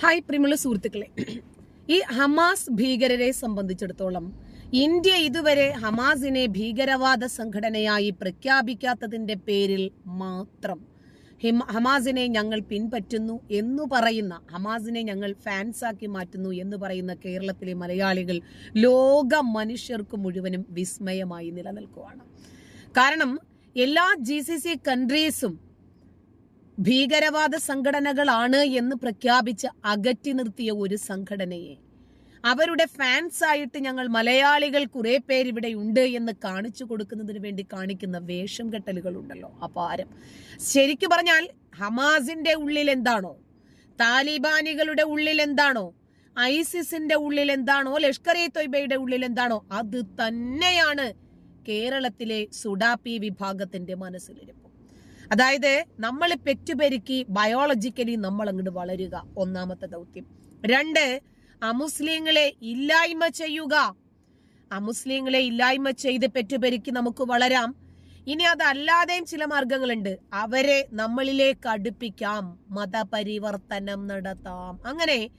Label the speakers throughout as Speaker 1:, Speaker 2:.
Speaker 1: Hi പ്രിമിള സുഹൃത്തുക്കളെ. ഈ Hamas ഭീകരരെ സംബന്ധിച്ചിടത്തോളം ഇന്ത്യ ഇതുവരെ ഹമാസിനെ ഭീകരവാദ സംഘടനയായി പ്രഖ്യാപിക്കാത്തതിന്റെ പേരിൽ മാത്രം ഹമാസിനെ ഞങ്ങൾ പിൻപറ്റുന്നു എന്ന് പറയുന്ന ഹമാസിനെ ഞങ്ങൾ ഫാൻസാക്കി മാറ്റുന്നു എന്ന് പറയുന്ന കേരളത്തിലെ മലയാളികൾ ലോക മനുഷ്യർക്ക് മുഴുവനും വിസ്മയമായി നിലനിൽക്കുകയാണ് കാരണം എല്ലാ ജി സി സി കൺട്രീസും ഭീകരവാദ സംഘടനകളാണ് എന്ന് പ്രഖ്യാപിച്ച് അകറ്റി നിർത്തിയ ഒരു സംഘടനയെ. അവരുടെ ഫാൻസ് ആയിട്ട് ഞങ്ങൾ മലയാളികൾ കുറെ പേര് ഇവിടെ ഉണ്ട് എന്ന് കാണിച്ചു കൊടുക്കുന്നതിന് വേണ്ടി കാണിക്കുന്ന വേഷം കെട്ടലുകൾ ഉണ്ടല്ലോ അപാരം ശരിക്കു പറഞ്ഞാൽ ഹമാസിന്റെ ഉള്ളിൽ എന്താണോ? താലിബാനികളുടെ ഉള്ളിൽ എന്താണോ? ഐസിസിന്റെ ഉള്ളിൽ എന്താണോ? ലഷ്കർ ഇ തൊയ്ബയുടെ ഉള്ളിൽ എന്താണോ? അത് തന്നെയാണ് കേരളത്തിലെ സുഡാപി വിഭാഗത്തിന്റെ മനസ്സിലിരിപ്പ്. അതായത് നമ്മൾ പെറ്റുപെരുക്കി ബയോളജിക്കലി നമ്മൾ അങ്ങോട്ട് വളരുക. ഒന്നാമത്തെ ദൗത്യം. രണ്ട് അമുസ്ലിങ്ങളെ ഇല്ലായ്മ ചെയ്യുക. അമുസ്ലിങ്ങളെ ഇല്ലായ്മ ചെയ്ത് പെറ്റുപെരുക്കി നമുക്ക് വളരാം. ഇനി അതല്ലാതെയും ചില മാർഗങ്ങളുണ്ട് അവരെ നമ്മളിലേക്ക് അടുപ്പിക്കാം. മതപരിവർത്തനം നടത്താം. അങ്ങനെ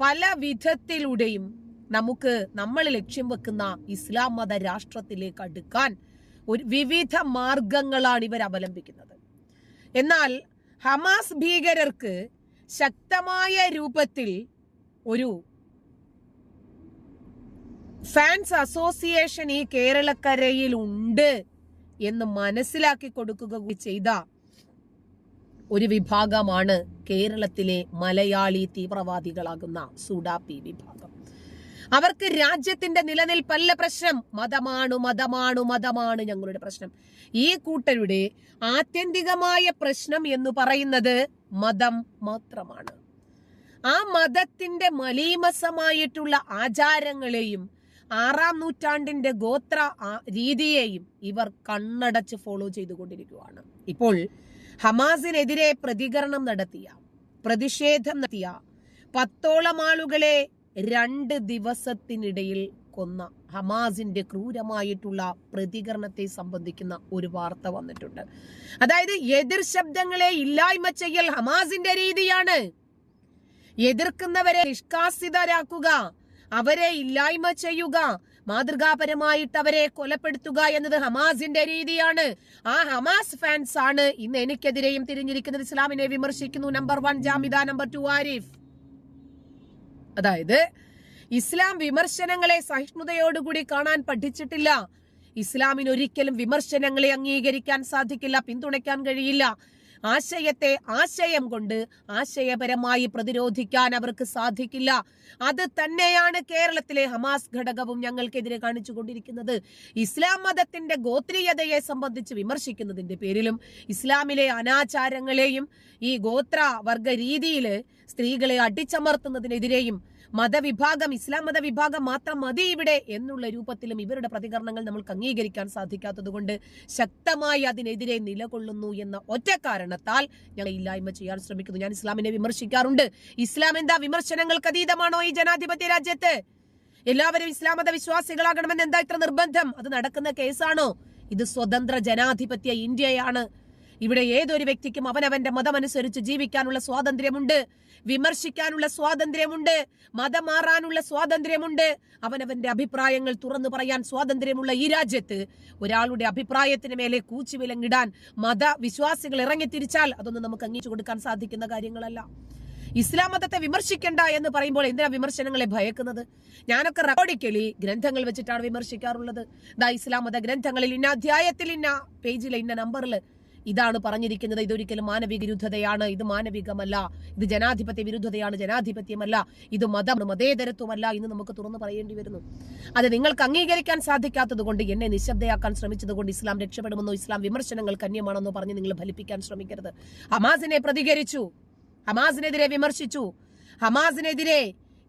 Speaker 1: പല വിധത്തിലൂടെയും നമുക്ക് നമ്മൾ ലക്ഷ്യം വെക്കുന്ന ഇസ്ലാം മത രാഷ്ട്രത്തിലേക്ക് അടുക്കാൻ ഒരു വിവിധ മാർഗങ്ങളാണ് ഇവർ അവലംബിക്കുന്നത്. എന്നാൽ ഹമാസ് ഭീകരർക്ക് ശക്തമായ രൂപത്തിൽ ഒരു ഫാൻസ് അസോസിയേഷൻ ഈ കേരളക്കരയിൽ ഉണ്ട് എന്ന് മനസ്സിലാക്കി കൊടുക്കുക കൂടി ചെയ്ത ഒരു വിഭാഗമാണ് കേരളത്തിലെ മലയാളി തീവ്രവാദികളാകുന്ന സുഡാപ്പി വിഭാഗം. അവർക്ക് രാജ്യത്തിന്റെ നിലനിൽപ്പല്ല പ്രശ്നം. മതമാണു മതമാണു മതമാണ് ഞങ്ങളുടെ പ്രശ്നം. ഈ കൂട്ടരുടെ ആത്യന്തികമായ പ്രശ്നം എന്ന് പറയുന്നത് മതം മാത്രമാണ്. ആ മതത്തിന്റെ മലീമസമായിട്ടുള്ള ആചാരങ്ങളെയും ആറാം നൂറ്റാണ്ടിന്റെ ഗോത്ര രീതിയെയും ഇവർ കണ്ണടച്ച് ഫോളോ ചെയ്തുകൊണ്ടിരിക്കുകയാണ്. ഇപ്പോൾ ഹമാസിനെതിരെ പ്രതികരണം നടത്തിയ പ്രതിഷേധം നടത്തിയ പത്തോളം ആളുകളെ രണ്ട് ദിവസത്തിനിടയിൽ കൊന്ന ഹമാസിന്റെ ക്രൂരമായിട്ടുള്ള പ്രതികരണത്തെ സംബന്ധിക്കുന്ന ഒരു വാർത്ത വന്നിട്ടുണ്ട്. അതായത് എതിർ ശബ്ദങ്ങളെ ഇല്ലായ്മ ചെയ്യൽ ഹമാസിന്റെ രീതിയാണ്. എതിർക്കുന്നവരെ നിഷ്കാസിതരാക്കുക അവരെ ഇല്ലായ്മ ചെയ്യുക മാതൃകാപരമായിട്ട് അവരെ കൊലപ്പെടുത്തുക എന്നത് ഹമാസിന്റെ രീതിയാണ്. ആ ഹമാസ് ഫാൻസ് ആണ് ഇന്ന് എനിക്കെതിരെയും തിരിഞ്ഞിരിക്കുന്നത്. ഇസ്ലാമിനെ വിമർശിക്കുന്നു. Number one Jamida number two Arif. അതായത് ഇസ്ലാം വിമർശനങ്ങളെ സഹിഷ്ണുതയോടുകൂടി കാണാൻ പഠിച്ചിട്ടില്ല. ഇസ്ലാമിന് ഒരിക്കലും വിമർശനങ്ങളെ അംഗീകരിക്കാൻ സാധിക്കില്ല പിന്തുണയ്ക്കാൻ കഴിയില്ല. ആശയത്തെ ആശയം കൊണ്ട് ആശയപരമായി പ്രതിരോധിക്കാൻ അവർക്ക് സാധിക്കില്ല. അത് തന്നെയാണ് കേരളത്തിലെ ഹമാസ് ഘടകവും ഞങ്ങൾക്കെതിരെ കാണിച്ചു കൊണ്ടിരിക്കുന്നത് ഇസ്ലാം മതത്തിന്റെ ഗോത്രീയതയെ സംബന്ധിച്ച് വിമർശിക്കുന്നതിന്റെ പേരിലും ഇസ്ലാമിലെ അനാചാരങ്ങളെയും ഈ ഗോത്ര വർഗ രീതിയിൽ സ്ത്രീകളെ അടിച്ചമർത്തുന്നതിനെതിരെയും മതവിഭാഗം ഇസ്ലാം മതവിഭാഗം മാത്രം മതി ഇവിടെ എന്നുള്ള രൂപത്തിലും ഇവരുടെ പ്രതികരണങ്ങൾ നമ്മൾക്ക് അംഗീകരിക്കാൻ സാധിക്കാത്തതുകൊണ്ട് ശക്തമായി അതിനെതിരെ നിലകൊള്ളുന്നു എന്ന ഒറ്റ കാരണത്താൽ ഞങ്ങൾ ഇല്ലായ്മ ചെയ്യാൻ ശ്രമിക്കുന്നു. ഞാൻ ഇസ്ലാമിനെ വിമർശിക്കാറുണ്ട്. ഇസ്ലാം എന്താ വിമർശനങ്ങൾക്ക് അതീതമാണോ ഈ ജനാധിപത്യ രാജ്യത്ത്? എല്ലാവരും ഇസ്ലാം മത വിശ്വാസികളാകണമെന്ന് എന്താ ഇത്ര നിർബന്ധം? അത് നടക്കുന്ന കേസാണോ? ഇത് സ്വതന്ത്ര ജനാധിപത്യ ഇന്ത്യയാണ്. ഇവിടെ ഏതൊരു വ്യക്തിക്കും അവനവന്റെ മതമനുസരിച്ച് ജീവിക്കാനുള്ള സ്വാതന്ത്ര്യമുണ്ട്. വിമർശിക്കാനുള്ള സ്വാതന്ത്ര്യമുണ്ട്. മതം മാറാനുള്ള സ്വാതന്ത്ര്യമുണ്ട്. അവനവന്റെ അഭിപ്രായങ്ങൾ തുറന്നു പറയാൻ സ്വാതന്ത്ര്യമുള്ള ഈ രാജ്യത്ത് ഒരാളുടെ അഭിപ്രായത്തിന് മേലെ കൂച്ചുവിലങ്ങിടാൻ മതവിശ്വാസികൾ ഇറങ്ങിത്തിരിച്ചാൽ അതൊന്നും നമുക്ക് അംഗീകരിച്ചു കൊടുക്കാൻ സാധിക്കുന്ന കാര്യങ്ങളല്ല. ഇസ്ലാം മതത്തെ വിമർശിക്കണ്ട എന്ന് പറയുമ്പോൾ എന്തിനാ വിമർശനങ്ങളെ ഭയക്കുന്നത്? ഞാനൊക്കെ റെക്കോർഡിക്കലി ഗ്രന്ഥങ്ങൾ വെച്ചിട്ടാണ് വിമർശിക്കാറുള്ളത്. ദാ ഇസ്ലാം മത ഗ്രന്ഥങ്ങളിൽ ഇന്ന അധ്യായത്തിൽ ഇന്ന പേജിൽ ഇന്ന നമ്പറിൽ ഇതാണ് പറഞ്ഞിരിക്കുന്നത്. ഇതൊരിക്കലും മാനവിക വിരുദ്ധതയാണ് ഇത് മാനവികമല്ല. ഇത് ജനാധിപത്യ വിരുദ്ധതയാണ് ജനാധിപത്യമല്ല. ഇത് മതം മതേതരത്വമല്ല എന്ന് നമുക്ക് തുറന്നു പറയേണ്ടി വരുന്നു. അത് നിങ്ങൾക്ക് അംഗീകരിക്കാൻ സാധിക്കാത്തത് എന്നെ നിശബ്ദയാക്കാൻ ശ്രമിച്ചതുകൊണ്ട് ഇസ്ലാം രക്ഷപ്പെടുമെന്നോ ഇസ്ലാം വിമർശനങ്ങൾ കന്യമാണെന്നോ പറഞ്ഞ് നിങ്ങൾ ഫലിപ്പിക്കാൻ ശ്രമിക്കരുത്. ഹമാസിനെ പ്രതികരിച്ചു. ഹമാസിനെതിരെ വിമർശിച്ചു. ഹമാസിനെതിരെ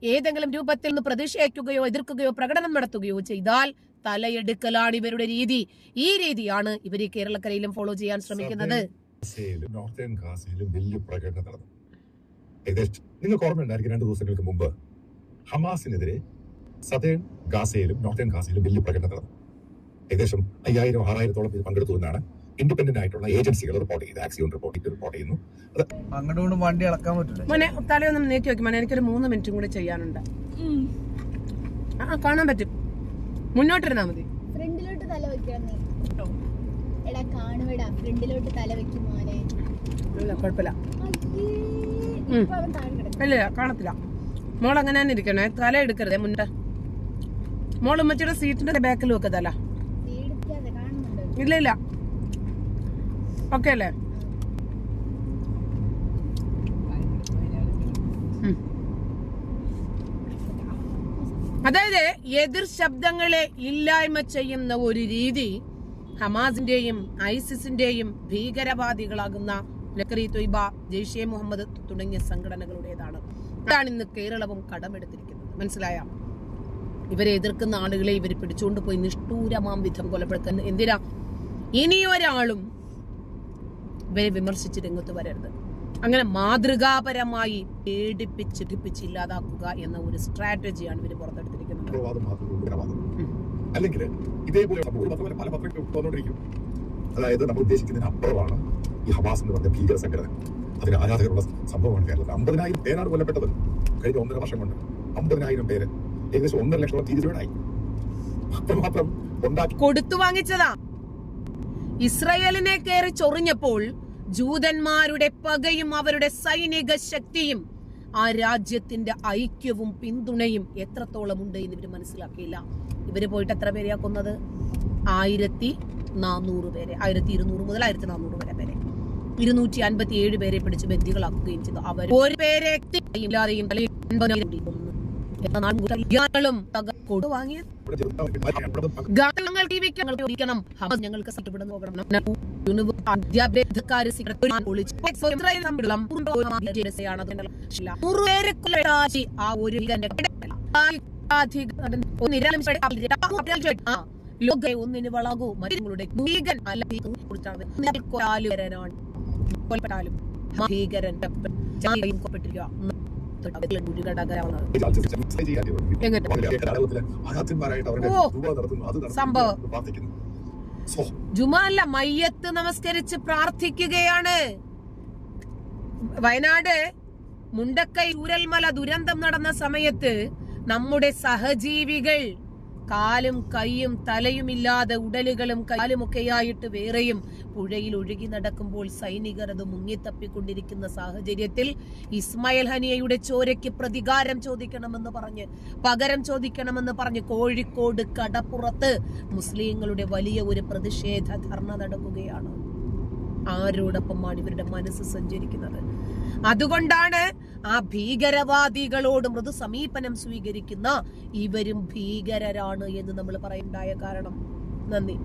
Speaker 1: ഏതെങ്കിലും രൂപത്തിൽ നിന്ന് പ്രതിഷേധിക്കുകയോ എതിർക്കുകയോ പ്രകടനം നടത്തുകയോ ചെയ്താൽ തലയെടുക്കലാണ് ഇവരുടെ രീതി. ഈ രീതിയാണ് ഇവർ ഈ കേരളക്കരയിലും ഫോളോ ചെയ്യാൻ ശ്രമിക്കുന്നത്.
Speaker 2: നോർത്തേൺ ഗാസയിലും വലിയ പ്രകടനം നടന്നു. ഏകദേശം നിങ്ങൾക്ക് ഓർമ്മയുണ്ടായിരിക്കും രണ്ട് ദിവസങ്ങൾക്ക് മുമ്പ് ഹമാസിനെതിരെ സതേൺ ഗാസയിലും നോർത്തേൺ ഗാസയിലും വലിയ പ്രകടനം നടന്നു. ഏകദേശം അയ്യായിരം ആറായിരത്തോളം പേര് പങ്കെടുത്തു എന്നാണ് ഇൻഡിപെൻഡന്റ് ആയിട്ടുള്ള ഏജൻസികൾ റിപ്പോർട്ട് ചെയ്ത് ആക്സിയോൺ റിപ്പോർട്ട് റിപ്പോർട്ട് ചെയ്യുന്നു.
Speaker 3: അങ്ങോട്ടും വണ്ടി ഇളക്കാൻ പറ്റില്ല?
Speaker 1: മോനെ തലയൊന്നും നീക്കി വെക്കും മോനെ. എനിക്കൊരു മൂന്ന് മിനിറ്റും കൂടി ചെയ്യാനുണ്ട്. ആ, കാണാൻ പറ്റും. മുന്നോട്ടിരുന്നാ മതി.
Speaker 4: ഫ്രണ്ടിലോട്ട് തല വെക്കണം. നീ എടാ കാണുവടാ ഫ്രണ്ടിലോട്ട് തല വെക്കും മോനെ.
Speaker 1: ഇല്ല കുഴപ്പമില്ല. കാണത്തില്ല. മോൾ അങ്ങനെ തന്നെ ഇരിക്കണേ. തല എടുക്കരുതേ മുന്നേ മോൾ ഉമ്മച്ചിയുടെ സീറ്റിന്റെ ബാക്കിൽ
Speaker 4: വെക്കതല്ല
Speaker 1: ഇല്ല ഇല്ല. ഓക്കെ അല്ലേ? അതായത് എതിർ ശബ്ദങ്ങളെ ഇല്ലായ്മ ചെയ്യുന്ന ഒരു രീതി ഹമാസിന്റെയും ഐസിസിന്റെയും ഭീകരവാദികളാകുന്ന ലക്കറി തൊയ്ബ ജെയ്ഷെ മുഹമ്മദ് തുടങ്ങിയ സംഘടനകളുടേതാണ്. അതാണ് ഇന്ന് കേരളവും കടമെടുത്തിരിക്കുന്നത്. മനസ്സിലായ? ഇവരെ എതിർക്കുന്ന ആളുകളെ ഇവർ പിടിച്ചുകൊണ്ട് പോയി നിഷ്ഠൂരമാം വിധം കൊലപ്പെടുത്തുന്ന എന്തിനാ? ഇനിയൊരാളും ഇവരെ വിമർശിച്ച് രംഗത്ത് വരരുത്. അങ്ങനെ മാതൃകാപരമായി പേടിപ്പിച്ച് ഇടിപ്പിച്ച് ഇല്ലാതാക്കുക എന്ന ഒരു സ്ട്രാറ്റജിയാണ് ഇവർ പുറത്തെടുത്തിരിക്കുന്നത്.
Speaker 2: അല്ലെങ്കിൽ ഇതേപോലെ പല പത്രങ്ങൾ അതായത് നമ്മൾ ഉദ്ദേശിക്കുന്നതിന് അപ്പുറമാണ് ഈ ഹമാസ് എന്ന് പറഞ്ഞ ഭീകര സംഘടന. അതിന് ആരാധകരുള്ള സംഭവമാണ് കേരളത്തിൽ. അമ്പതിനായിരം പേരാണ് കൊല്ലപ്പെട്ടത്. കഴിഞ്ഞ ഒന്നര വർഷം കൊണ്ട് അമ്പതിനായിരം പേര്. ഏകദേശം ഒന്നര ലക്ഷം തീരുമാനമായി അത്രമാത്രം ഉണ്ടാക്കി
Speaker 1: കൊടുത്തു വാങ്ങിച്ചതാ. ഇസ്രയേലിനെ കയറി ചൊറിഞ്ഞപ്പോൾ ജൂതന്മാരുടെ പകയും അവരുടെ സൈനിക ശക്തിയും ആ രാജ്യത്തിന്റെ ഐക്യവും പിന്തുണയും എത്രത്തോളം ഉണ്ട് എന്ന് ഇവർ മനസ്സിലാക്കിയില്ല. ഇവർ പോയിട്ട് എത്ര പേരെയാ കൊന്നത്? ആയിരത്തി നാനൂറ് പേരെ. ആയിരത്തി ഇരുന്നൂറ് മുതൽ ആയിരത്തി നാനൂറ് വരെ പേരെ. ഇരുന്നൂറ്റി അൻപത്തി ഏഴ് പേരെ പിടിച്ച് ബന്ദികളാക്കുകയും ചെയ്തു. അവർ ഒരു പേരെ ഇല്ലാതെയും ജീവിക്കാൻ ഞങ്ങൾക്ക് ഒന്നിന് വളകൂ. മരുങ്ങളുടെ ഭീകൻ അല്ല കൊല്ലാലുവരനാണ് കൊല്ലപ്പെട്ടാലും ഭീകരൻ സംഭവം. മയ്യത്ത് നമസ്കരിച്ച് പ്രാർത്ഥിക്കുകയാണ്. വയനാട് മുണ്ടക്കൈ ഊരൽമല ദുരന്തം നടന്ന സമയത്ത് നമ്മുടെ സഹജീവികൾ കാലും കൈയും തലയുമില്ലാതെ ഉടലുകളും കാലുമൊക്കെയായിട്ട് വേറെയും പുഴയിൽ ഒഴുകി നടക്കുമ്പോൾ സൈനികർ അത് മുങ്ങിത്തപ്പിക്കൊണ്ടിരിക്കുന്ന സാഹചര്യത്തിൽ ഇസ്മായിൽ ഹനിയയുടെ ചോരയ്ക്ക് പ്രതികാരം ചോദിക്കണമെന്ന് പറഞ്ഞ് പകരം ചോദിക്കണമെന്ന് പറഞ്ഞ് കോഴിക്കോട് കടപ്പുറത്ത് മുസ്ലിങ്ങളുടെ വലിയ ഒരു പ്രതിഷേധ ധർണ നടക്കുകയാണ്. ആരോടൊപ്പമാണ് ഇവരുടെ മനസ്സ് സഞ്ചരിക്കുന്നത്? അതുകൊണ്ടാണ് ആ ഭീകരവാദികളോട് മൃദു സമീപനം സ്വീകരിക്കുന്ന ഇവരും ഭീകരരാണ് എന്ന് നമ്മൾ പറയുണ്ടായ കാരണം. നന്ദി.